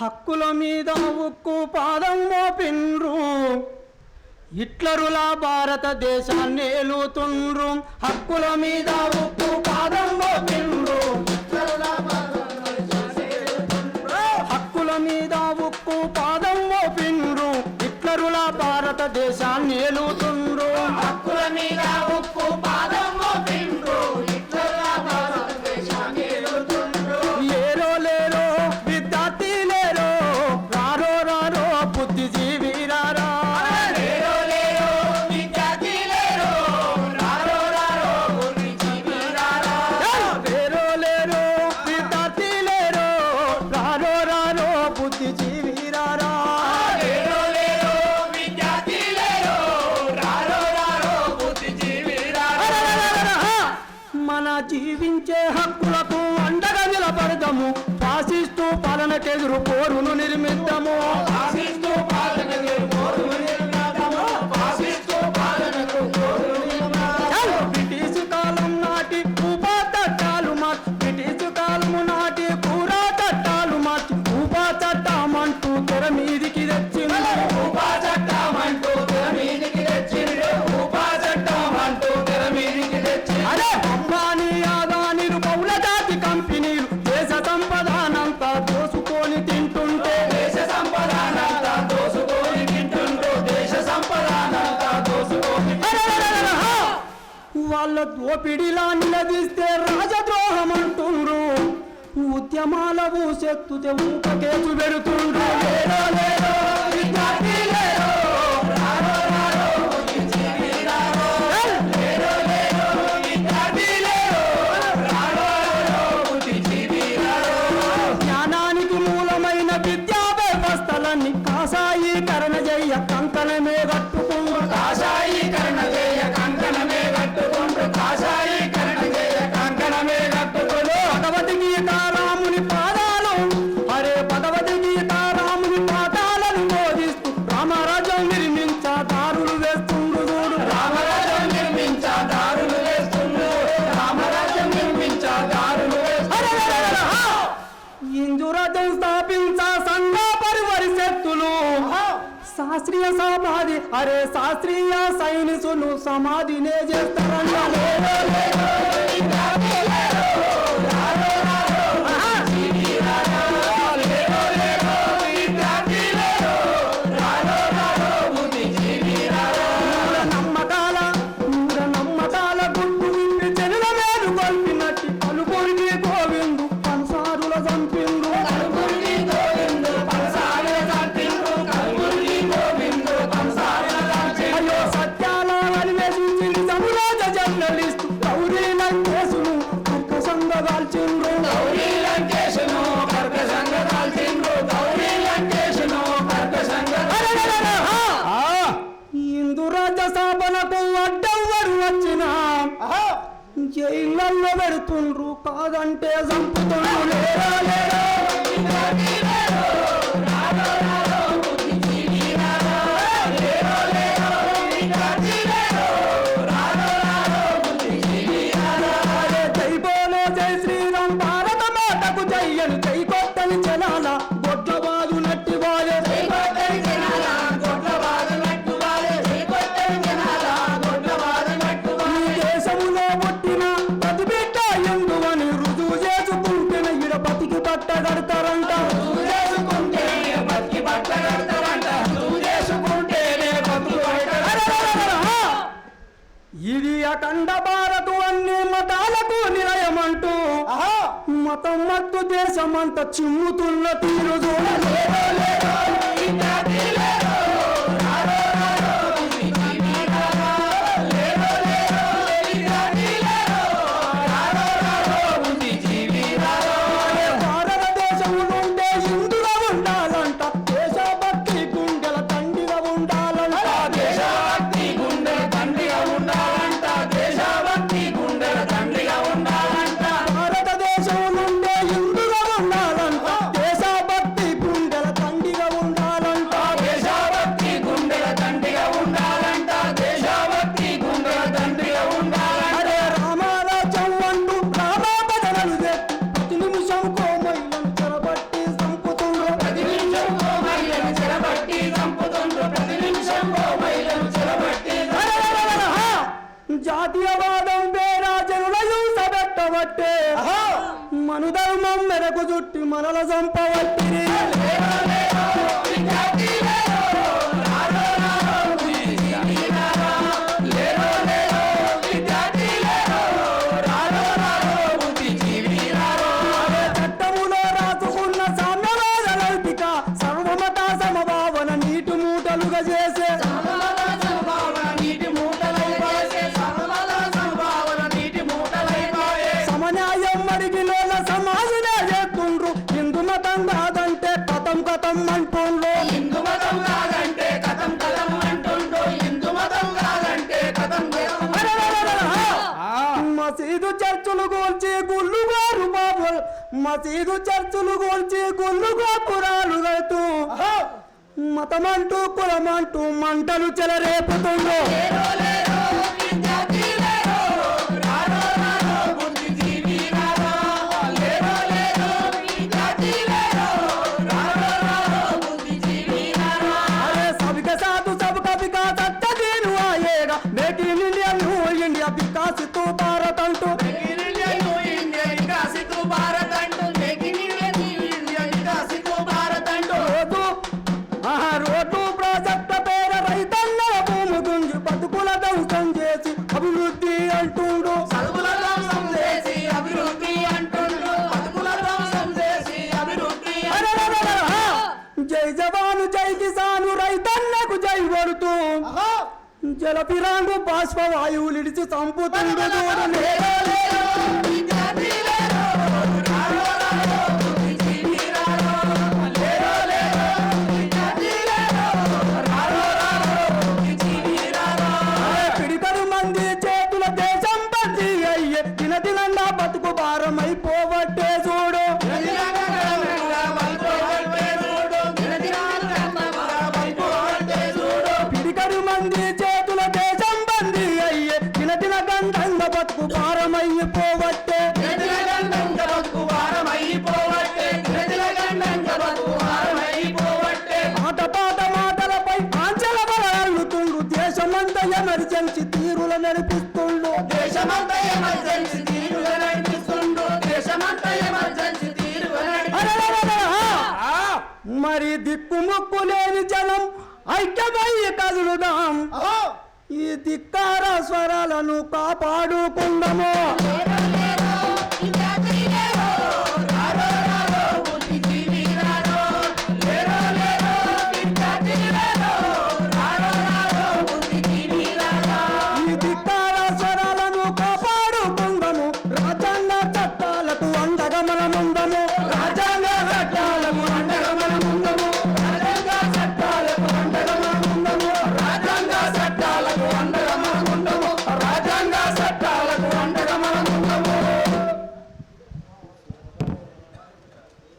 హక్కుల మీద ఉక్కు పాదం మోపిండ్రు. ఇట్లరులా భారతదేశాన్ని ఏలుతుండ్రు. హక్కుల మీద ఉక్కు పాదం మోపిండ్రు. హక్కుల మీద ఉక్కు పాదం మోపిండ్రు. ఇట్లరులా భారతదేశాన్ని ఏలుతుండ్రు సాధించే హక్కులకు అండగా నిలబడదాము. ఆశిస్తూ పాలనకెదురు పోరును నిర్మిద్దాము. ఆశిస్తూ ఉద్యమాల దోపిడిలా నిలదీస్తే రాజద్రోహం అంటుండ్రు ఉద్యమాల ఊసెత్తుతే ఊపకేసు పెడుతుండ్రు. శాస్త్రీయ సమాధి. అరే శాస్త్రీయ సైనిసులు సమాధి నే చేస్తారన్నా పెడుతుండ్రు కాదంటే చంపుతుండ్రు లేరా జై శ్రీరామ్ భారత మాతకు జయ్యను జై కొత్తని జనాల బతికి బట్ట కడతారంట ఇది అఖండ భారత్ అన్ని మతాలకు నిలయమంటూ మతం మత్తు దేశమంతా చిమ్ముతున్న తీరు చూడలేదు మనల చంపవట్టిరి చట్టములో రాసుకున్న సామ్యవాద నైతిక సర్వమత సమభావన నీటి మూటలుగా చేసే. చర్చులు గోల్చి గుళ్ళు గారు బాబు. మసీదు చర్చులు గోల్చి గుళ్ళు గోపురాలు కడుతూ మతమంటూ కులమంటూ మంటలు చెలరేపుతుండ్రు అభివృద్ధి అంటుండు. చదువుల ధ్వంసం చేసి అభివృద్ధి అంటుండ్రు బతుకుల ధ్వంసం చేసి అభివృద్ధి అరెరెరెరె, ఆ! జై జవాను జై కిసాను రైతన్నకు జై కొడుతూ. జల పిరాంగు బాష్ప వాయువులిడిచి చంపుతుండు. చూడు ఎత్తిన దినంగా బతుకు భారం అయిపోవట్టే చూడు. పిడికడు మంది చేతుల దేశం బందీ అయ్యే తిన తిన గంధంగా బతుకు భారం అయిపోవట్టే మరి దిక్కుముక్కు లేని జనం ఐక్యమయ్యి కదులుదాం. ఈ ధిక్కార స్వరాలను కాపాడుకుందాము.